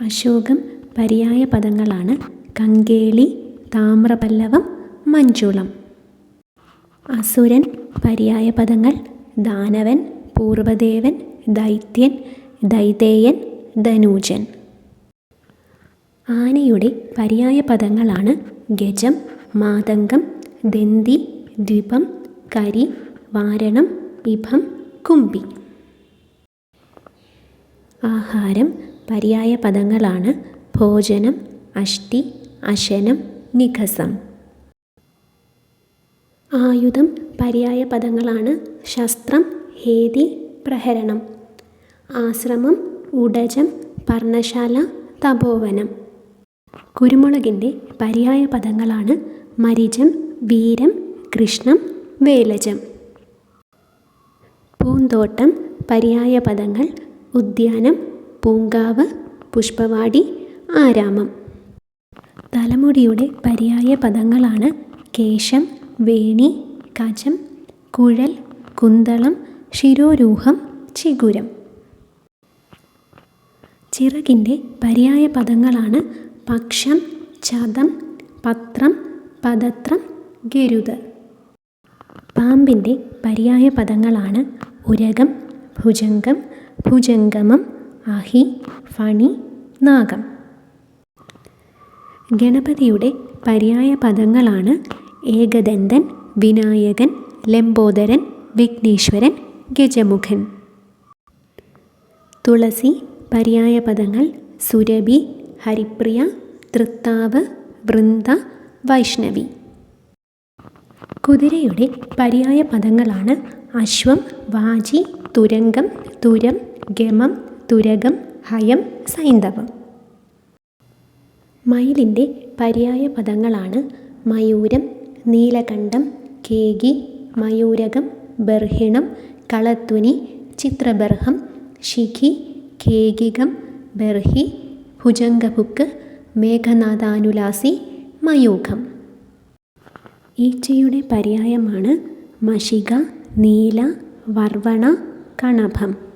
അശോകം പര്യായ പദങ്ങളാണ് കങ്കേളി താമ്രപല്ലവം മഞ്ചുളം അസുരൻ പര്യായ പദങ്ങൾ ദാനവൻ പൂർവദേവൻ ദൈത്യൻ ദൈതേയൻ ധനൂജൻ. ആനയുടെ പര്യായ പദങ്ങളാണ് ഗജം മാതംഗം ദന്തി ദ്വിപം കരി വാരണം ഇഭം കുമ്പി ആഹാരം പര്യായ പദങ്ങളാണ് ഭോജനം അഷ്ടി അശനം നിഖസം. ആയുധം പര്യായ പദങ്ങളാണ് ശസ്ത്രം ഹേതി പ്രഹരണം. ആശ്രമം ഉടജം പർണശാല തപോവനം. കുരുമുളകിന്റെ പര്യായ പദങ്ങളാണ് മരിജം വീരം കൃഷ്ണം വേലജം. പൂന്തോട്ടം പര്യായ പദങ്ങൾ ഉദ്യാനം പൂങ്കാവ് പുഷ്പവാടി ആരാമം. തലമുടിയുടെ പര്യായ പദങ്ങളാണ് കേശം വേണി കജം കുഴൽ കുന്തളം ശിരോരൂഹം ചിഗുരം. ചിറകിന്റെ പര്യായ പദങ്ങളാണ് പക്ഷം ചതം പത്രം പദത്രം ഗരുത് പാമ്പിന്റെ പര്യായ പദങ്ങളാണ് ഉരകം ഭുജംഗം ഭുജംഗമം അഹി ഫണി നാഗം. ഗണപതിയുടെ പര്യായ പദങ്ങളാണ് ഏകദന്തൻ വിനായകൻ ലംബോദരൻ വിഘ്നേശ്വരൻ ഗജമുഖൻ. തുളസി പര്യായ പദങ്ങൾ സുരഭി ഹരിപ്രിയ തൃത്താവ് വൃന്ദ വൈഷ്ണവി. കുതിരയുടെ പര്യായ പദങ്ങളാണ് അശ്വം വാജി തുരങ്കം തുരം ഗമം തുരകം ഹയം സൈന്ധവം മയിലിന്റെ പര്യായ പദങ്ങളാണ് മയൂരം നീലകണ്ഠം കേകി മയൂരകം ബർഹിണം കളത്വനി ചിത്രബർഹം ശിഖി കേകികം ബർഹി ഭുജംഗഭുക്ക് മേഘനാഥാനുലാസി മയൂഖം. ഈച്ചയുടെ പര്യായമാണ് മഷിക നീല വർവണ കണഭം.